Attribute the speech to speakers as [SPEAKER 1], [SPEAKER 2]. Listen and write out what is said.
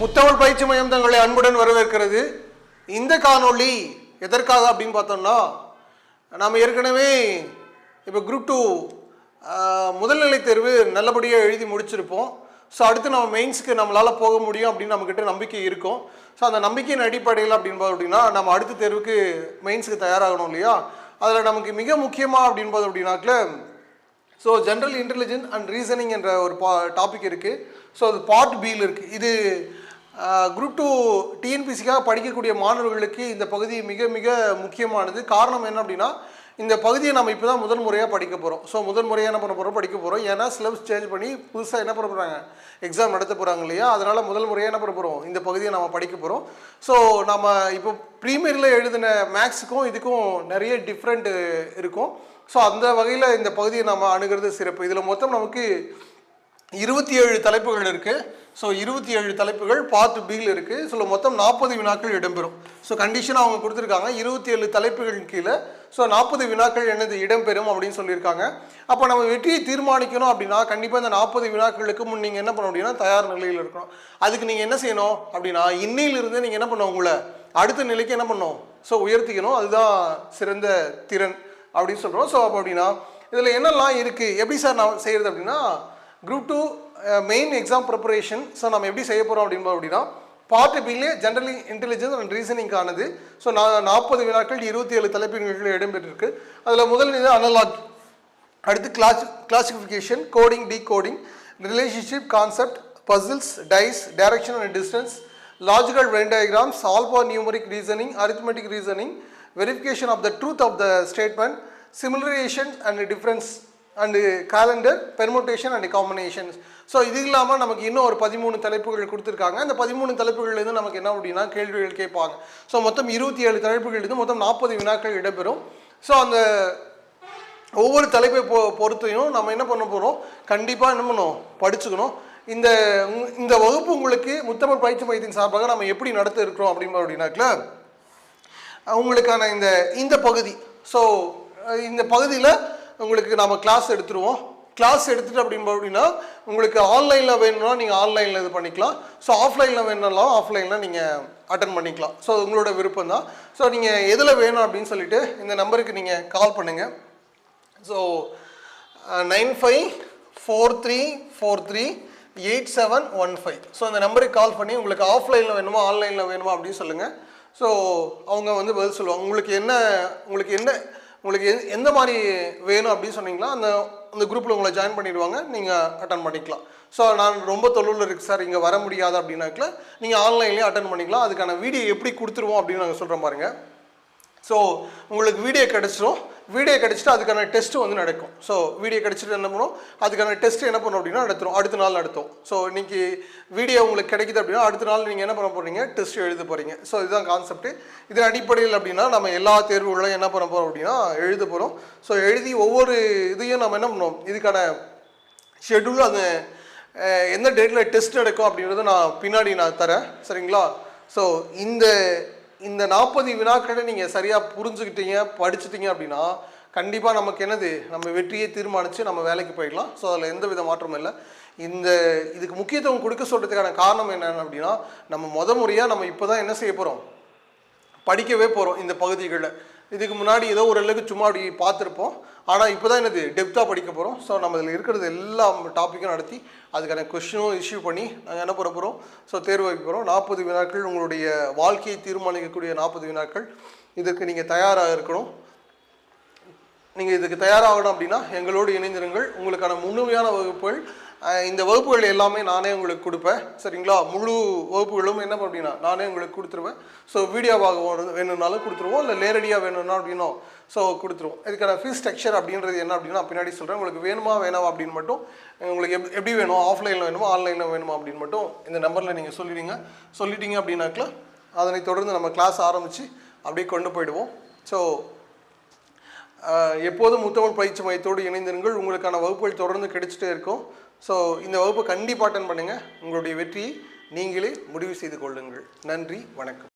[SPEAKER 1] முத்தமிழ் பயிற்சி மையம் தங்களை அன்புடன் வரவேற்கிறது. இந்த காணொளி எதற்காக அப்படின்னு பார்த்தோம்னா நாம் ஏற்கனவே இப்போ குரூப் டூ முதல்நிலை தேர்வு நல்லபடியாக எழுதி முடிச்சிருப்போம். ஸோ அடுத்து நம்ம மெயின்ஸுக்கு நம்மளால் போக முடியும் அப்படின்னு நம்மக்கிட்ட நம்பிக்கை இருக்கும். ஸோ அந்த நம்பிக்கையின் அடிப்படையில் அப்படின்னு அப்படின்னா நம்ம அடுத்த தேர்வுக்கு மெயின்ஸுக்கு தயாராகணும் இல்லையா? அதில் நமக்கு மிக முக்கியமாக அப்படின்போது அப்படின்னாக்கில் so general intelligence and reasoning என்ற ஒரு பா டாபிக் இருக்குது ஸோ அது பார்ட் பியில் இருக்குது இது குரூப் டூ டிஎன்பிசிக்காக படிக்கக்கூடிய மாணவர்களுக்கு இந்த பகுதி மிக மிக முக்கியமானது. காரணம் என்ன அப்படின்னா இந்த பகுதியை நம்ம இப்போ தான் முதல் முறையாக படிக்க போகிறோம் ஸோ முதல் முறையாக என்ன பண்ண போகிறோம் படிக்க போகிறோம் ஏன்னா சிலபஸ் சேஞ்ச் பண்ணி புதுசாக என்ன பண்ண போகிறாங்க எக்ஸாம் நடத்த போகிறாங்க இல்லையா? அதனால் முதல் முறையாக என்ன பண்ண போகிறோம் இந்த பகுதியை நம்ம படிக்க போகிறோம் ஸோ நம்ம இப்போ ப்ரீமியரில் எழுதின மேக்ஸுக்கும் இதுக்கும் நிறைய டிஃப்ரெண்ட் இருக்கும். ஸோ அந்த வகையில் இந்த பகுதியை நம்ம அணுகிறது சிறப்பு. இதில் மொத்தம் நமக்கு இருபத்தி ஏழு தலைப்புகள் இருக்குது ஸோ இருபத்தி ஏழு தலைப்புகள் பார்ட் பியில் இருக்குது ஸோ மொத்தம் நாற்பது வினாக்கள் இடம்பெறும். ஸோ கண்டிஷனாக அவங்க கொடுத்துருக்காங்க. இருபத்தி ஏழு தலைப்புகள் கீழே. ஸோ நாற்பது வினாக்கள் என்னது? இடம்பெறும் அப்படின்னு சொல்லியிருக்காங்க. அப்போ நம்ம வெற்றியை தீர்மானிக்கணும் அப்படின்னா கண்டிப்பாக இந்த நாற்பது வினாக்களுக்கு முன் நீங்கள் என்ன பண்ண முடியும்னா தயார் நிலையில் இருக்கணும். அதுக்கு நீங்கள் என்ன செய்யணும் அப்படின்னா இன்னையிலிருந்து நீங்கள் என்ன பண்ணும் உங்களை? அடுத்த நிலைக்கு என்ன பண்ணணும்? ஸோ உயர்த்திக்கணும். அதுதான் சிறந்த திறன் அப்படின்னு சொல்கிறோம் ஸோ அப்போ அப்படின்னா இதில் என்னெல்லாம் இருக்குது எப்படி சார் நான் செய்கிறது அப்படின்னா group two main exam preparation so நம்ம எப்படி செய்ய போகிறோம் அப்படின்னு அப்படின்னா பார்ட் பிலே ஜென்ரலி இன்டெலிஜென்ஸ் அண்ட் ரீசனிங்கானது ஸோ நான் நாற்பது வினாக்கள் இருபத்தி ஏழு தலைப்பின்கள் இடம்பெற்றிருக்கு. அதில் முதல் இது அனலாக் அடுத்து class classification coding decoding relationship concept puzzles dice direction and distance logical Venn diagrams alphanumeric reasoning arithmetic reasoning verification of the truth of the statement similarities and difference and calendar permutation and combinations so இது இல்லாமல் நமக்கு இன்னும் ஒரு பதிமூணு தலைப்புகள் கொடுத்துருக்காங்க. அந்த பதிமூணு தலைப்புகள்லேருந்து நமக்கு என்ன அப்படின்னா கேள்விகள் கேட்பாங்க. ஸோ மொத்தம் இருபத்தி ஏழு தலைப்புகள் இருந்து மொத்தம் நாற்பது வினாக்கள் இடம்பெறும். ஸோ அந்த ஒவ்வொரு தலைப்பை பொ பொறுத்தையும் நம்ம என்ன பண்ண போகிறோம் கண்டிப்பாக என்ன பண்ணணும் படிச்சுக்கணும். இந்த இந்த வகுப்பு உங்களுக்கு முத்தமிழ் பயிற்சி மையத்தின் சார்பாக நம்ம எப்படி நடத்த இருக்கிறோம் அப்படின்னு அப்படின்னாக்கல உங்களுக்கான இந்த இந்த பகுதி. ஸோ இந்த பகுதியில் உங்களுக்கு நம்ம கிளாஸ் எடுத்துருவோம். கிளாஸ் எடுத்துட்டு அப்படின்னு அப்படின்னா உங்களுக்கு ஆன்லைனில் வேணும்னா நீங்கள் ஆன்லைனில் இது பண்ணிக்கலாம். ஸோ ஆஃப்லைனில் வேணும்னாலும் ஆஃப்லைனில் நீங்கள் அட்டன் பண்ணிக்கலாம். ஸோ உங்களோட விருப்பம் தான் ஸோ நீங்கள் எதில் வேணும் அப்படின்னு சொல்லிட்டு இந்த நம்பருக்கு நீங்கள் கால் பண்ணுங்கள் so nine five four three four three eight seven one five so அந்த நம்பருக்கு கால் பண்ணி உங்களுக்கு ஆஃப்லைனில் வேணுமா ஆன்லைனில் வேணுமா அப்படின்னு சொல்லுங்கள் ஸோ அவங்க வந்து பதில் சொல்லுவாங்க. உங்களுக்கு என்ன உங்களுக்கு என்ன உங்களுக்கு எந்த- எந்த மாதிரி வேணும் அப்படின்னு சொன்னீங்களா அந்த அந்த குரூப்பில் உங்களை ஜாயின் பண்ணிடுவாங்க. நீங்கள் அட்டன் பண்ணிக்கலாம். ஸோ நான் ரொம்ப தொழிலில் இருக்குது சார். இங்கே வர முடியாது அப்படின்னாக்கல நீங்கள் ஆன்லைன்லேயே அட்டன் பண்ணிக்கலாம். அதுக்கான வீடியோ எப்படி கொடுத்துருவோம் அப்படின்னு நாங்கள் சொல்கிறோம் பாருங்க. ஸோ உங்களுக்கு வீடியோ கிடச்சிரும். வீடியோ கிடச்சிட்டு அதுக்கான டெஸ்ட்டு வந்து நடக்கும். ஸோ வீடியோ கிடச்சிட்டு என்ன பண்ணுவோம் அதுக்கான டெஸ்ட்டு என்ன பண்ணோம் அப்படின்னா நடத்துகிறோம் அடுத்த நாள் நடத்தும். ஸோ இன்றைக்கி வீடியோ உங்களுக்கு கிடைக்குது அப்படின்னா அடுத்த நாள் நீங்கள் என்ன பண்ண போகிறீங்க டெஸ்ட் எழுத போகிறீங்க ஸோ இதுதான் கான்செப்ட் இதன் அடிப்படையில் அப்படின்னா நம்ம எல்லா தேர்வுகளையும் என்ன பண்ண போகிறோம் அப்படின்னா எழுத போகிறோம் ஸோ எழுதி ஒவ்வொரு இதையும் நம்ம என்ன பண்ணுவோம் இதுக்கான ஷெட்யூல் அந்த எந்த டேட்டில் டெஸ்ட் நடக்கும் அப்படின்றத நான் பின்னாடி நான் தரேன். சரிங்களா? ஸோ இந்த இந்த நாற்பது வினாக்களை நீங்கள் சரியாக புரிஞ்சுக்கிட்டீங்க படிச்சுட்டீங்க அப்படின்னா கண்டிப்பாக நமக்கு என்னது? நம்ம வெற்றியை தீர்மானித்து நம்ம வேலைக்கு போயிடலாம். ஸோ அதில் எந்த வித மாற்றமும் இல்லை. இந்த இதுக்கு முக்கியத்துவம் கொடுக்க சொல்கிறதுக்கான காரணம் என்னென்னு அப்படின்னா நம்ம முத முறையாக நம்ம இப்போ தான் என்ன செய்ய போகிறோம் படிக்கவே போகிறோம் இந்த பகுதிகளில். இதுக்கு முன்னாடி ஏதோ ஓரளவுக்கு சும்மா அப்படி பார்த்துருப்போம். ஆனால் இப்போ தான் என்னது டெப்த்தாக படிக்க போகிறோம் ஸோ நம்ம இதில் இருக்கிறது எல்லா டாப்பிக்கும் நடத்தி அதுக்கான கொஷினும் இஷ்யூ பண்ணி நாங்கள் என்ன பண்ண போகிறோம் ஸோ தேர்வு வைக்க போகிறோம் நாற்பது வினாக்கள் உங்களுடைய வாழ்க்கையை தீர்மானிக்கக்கூடிய நாற்பது வினாக்கள். இதற்கு நீங்கள் தயாராக இருக்கணும். நீங்கள் இதுக்கு தயாராகணும் அப்படின்னா எங்களோடு இணைந்திருங்கள். உங்களுக்கான முழுமையான வகுப்புகள் இந்த வகுப்புகள் எல்லாமே நானே உங்களுக்கு கொடுப்பேன். சரிங்களா? முழு வகுப்புகளும் என்ன அப்படின்னா நானே உங்களுக்கு கொடுத்துருவேன். ஸோ வீடியோவாக வேணும்னாலும் கொடுத்துருவோம். இல்லை நேரடியாக வேணும்னா அப்படின்னோ ஸோ கொடுத்துருவோம். இதுக்கான ஃபீஸ் ஸ்ட்ரக்சர் அப்படின்றது என்ன அப்படின்னா பின்னாடி சொல்கிறேன் உங்களுக்கு வேணுமா வேணாமா அப்படின்னு மட்டும் உங்களுக்கு எப் எப்படி வேணும் ஆஃப்லைனில் வேணுமா ஆன்லைனில் வேணுமா அப்படின்னு மட்டும் இந்த நம்பரில் நீங்கள் சொல்லிடுங்க. சொல்லிட்டீங்க அப்படின்னாக்கா அதனை தொடர்ந்து நம்ம கிளாஸ் ஆரம்பித்து அப்படியே கொண்டு போயிடுவோம். ஸோ எப்போதும் முத்தமிழ் பயிற்சி மையத்தோடு இணைந்திருங்கள். உங்களுக்கான வகுப்புகள் தொடர்ந்து கிடைச்சிட்டே இருக்கும். ஸோ இந்த வகுப்பு கண்டிப்பாக அட்டன் பண்ணுங்கள் உங்களுடைய வெற்றியை நீங்களே முடிவு செய்து கொள்ளுங்கள். நன்றி வணக்கம்.